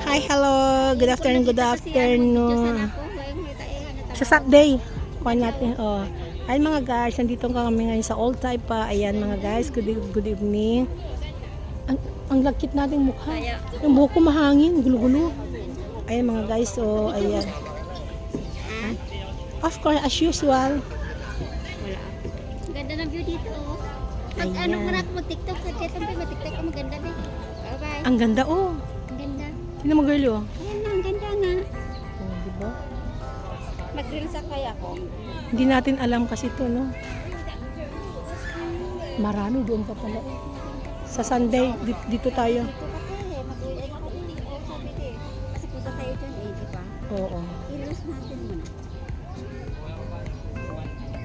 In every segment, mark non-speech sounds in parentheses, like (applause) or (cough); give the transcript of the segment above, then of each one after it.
Hi, hello. Good afternoon, good afternoon. Sa Saturday. Kuha natin, oh. Ay mga guys, nandito kami ngayon sa old type pa. Ayan mga guys, good, good evening. Ang, ang lagkit nating mukha. Yung buhok ko mahangin, gulo-gulo. Ayan mga guys, so ayan. Of course, as usual. Ganda ng view dito. oh. Pag Ayan. ano mo TikTok, sa chat mo mag-TikTok maganda din. Bye-bye. Ang ganda, oh. Sino mo girl, oh? Ayan na, ang ganda nga. Oh, diba? Mag-reels kaya ako. Hindi natin alam kasi to, no? Marami doon pa pala. Sa Sunday, di- dito tayo. Dito tayo. Oo, ko natin muna.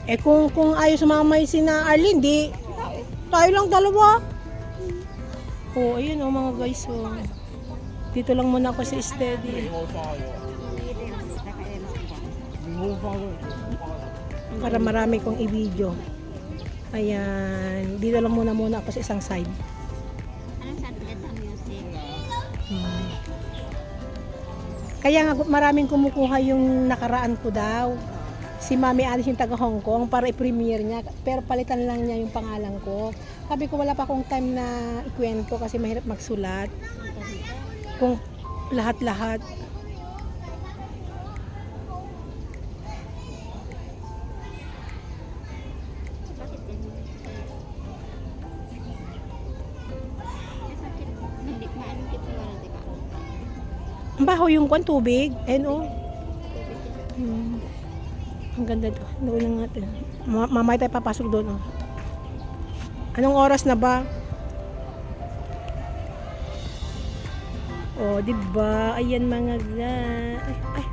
Eh kung kung ayaw sumamay si na Arlene, di tayo lang dalawa. Oo, oh, ayun oh mga guys. Oh. Dito lang muna ako sa steady. Para marami kong i-video. Ayan. Dito lang muna muna ako sa isang side. Hmm. Kaya nga maraming kumukuha yung nakaraan ko daw. Si Mami Alice yung taga Hong Kong para i-premiere niya. Pero palitan lang niya yung pangalan ko. Sabi ko wala pa akong time na ikwento kasi mahirap magsulat. Kung lahat-lahat. Ang baho yung kwan, tubig. Ayun oh. Hmm. Ang ganda to. Doon lang natin. Ma- mamaya tayo papasok doon oh. Anong oras na ba? Oh, di ba? Ayan mga ga. Ay, ay,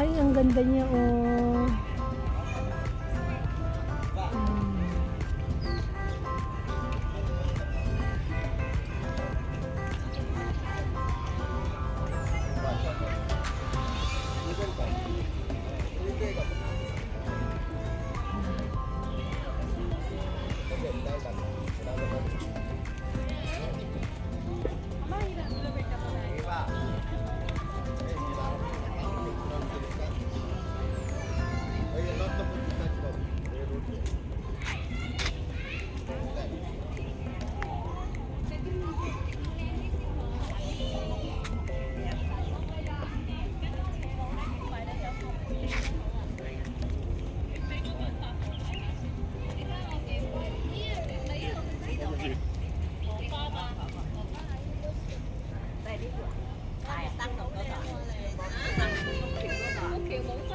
ay, ang ganda niya oh.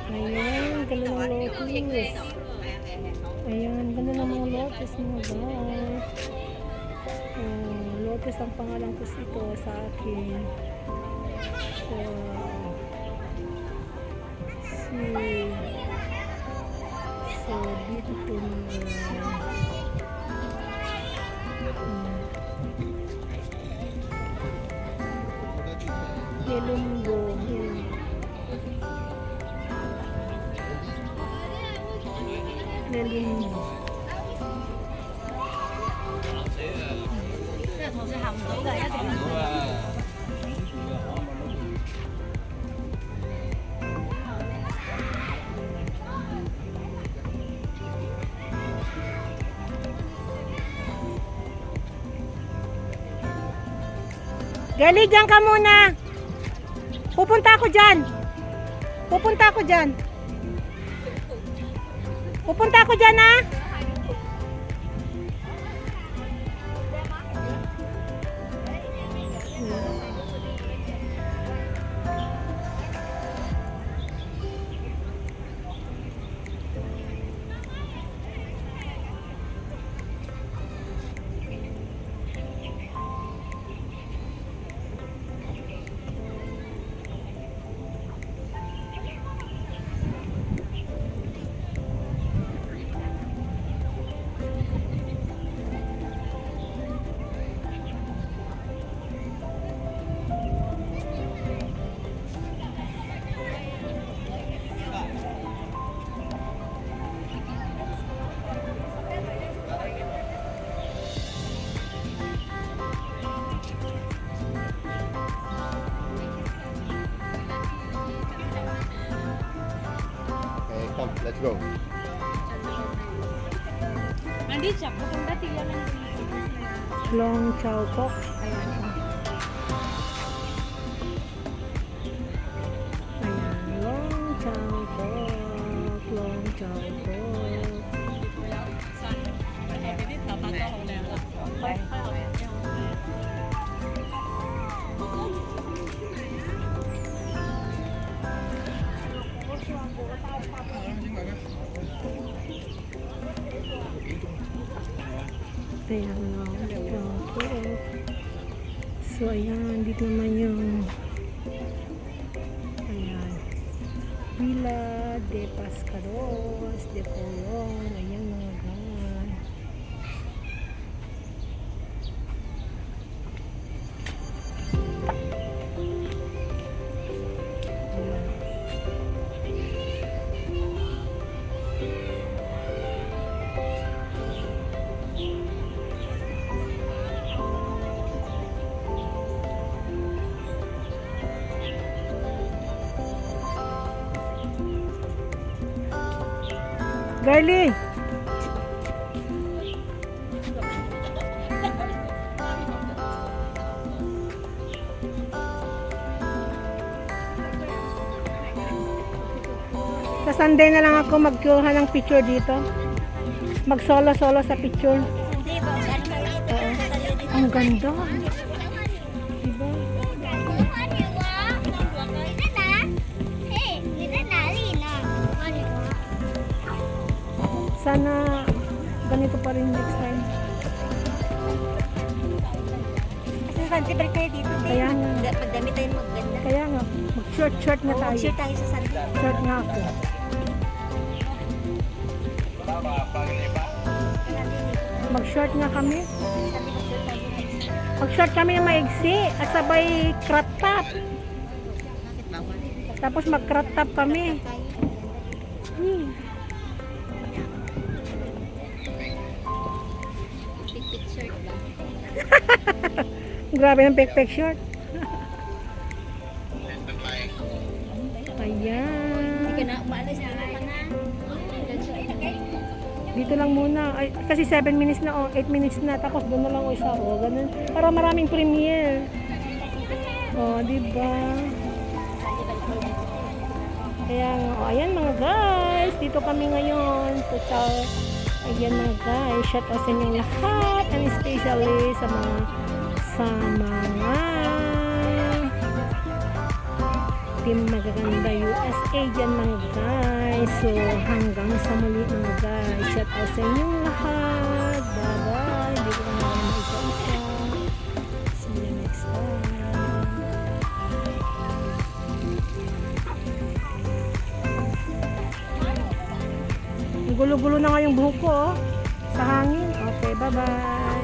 Ayan, ganda ng lotus. Ayan, ganda ng mga lotus mga guys. Oh, lotus ang pangalan ko ito sa akin. So, see. So, beautiful mga guys. Hmm. Yelumbo. Yelumbo. Gali, dyan ka muna. Pupunta ako dyan. Pupunta ako dyan. Pupunta ako dyan, ha? Come, let's go. Long Chao Kok. Ayan, à, Long Chao Kok, Long Chao Kok. Ayan, Long Chow Pok. So, ayan. Dito naman yung ayan. Villa de Pascaros, de Polong. Ayan Girlie! Sa Sunday na lang ako magkuha ng picture dito. Mag solo-solo sa picture. Maliit? Ang ganda. Diba? Sana ganito pa rin next time. Kasi Sunday tayo dito. Kaya nga. Da- Magdami tayo maganda. Kaya nga, mag-short-short na tayo. Mag-share tayo sa Sunday. Short nga ako. Mag-short nga kami. Mag-short kami ng maigsi at sabay crop top. Tapos mag-crop top kami. Hmm. (laughs) Grabe ng pek-pek short. Ayan. Dito lang muna. Ay, kasi 7 minutes na, oh, 8 minutes na. Tapos doon na lang o isa. Oh, ganun. Para maraming premiere. Oh, di ba? Kaya oh, ayan mga guys. Dito kami ngayon. Total. Ayan mga guys. Shout out sa inyong lahat. And especially sa mga sa mga team magaganda USA dyan mga guys. So, hanggang sa muli mga guys. Shout out sa inyong lahat. Bye-bye. Hindi ko na isa-isa. Gulo-gulo na nga yung buhok ko, oh. Sa hangin. Okay, bye-bye.